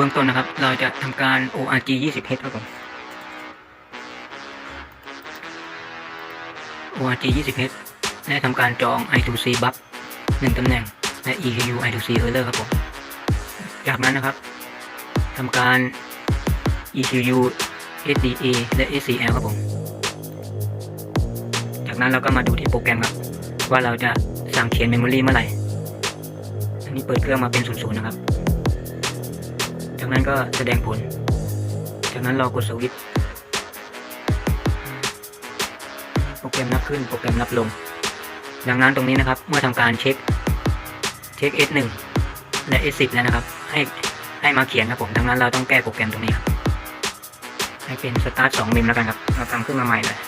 บื้องต้นนะครับ เราจะทำการ org 20h ครับผม org 20h และทำการจอง i2c buff หนึ่งตำแหน่ง และ EKU i2c error ครับผม จากนั้นนะครับทำการ ECU SDA และ SCL ครับผม จากนั้นเราก็มาดูที่โปรแกรมครับ ว่าเราจะสั่งเขียนเมมโมรีเมื่อไหร่ อันนี้เปิดเครื่องมาเป็นศูนย์นะครับ จากนั้นก็แสดงผล จากนั้นเรากดสวิตช์โปรแกรมนับขึ้นโปรแกรมนับลง ดังนั้นตรงนี้นะครับ เมื่อทำการเช็คเช็ค S1 และ S10 แล้วนะครับ ให้ให้มาเขียนครับผมดังนั้นเราต้องแก้โปรแกรมตรงนี้ครับให้เป็น start 2มิมแล้วกันครับ เราทำขึ้นมาใหม่เลย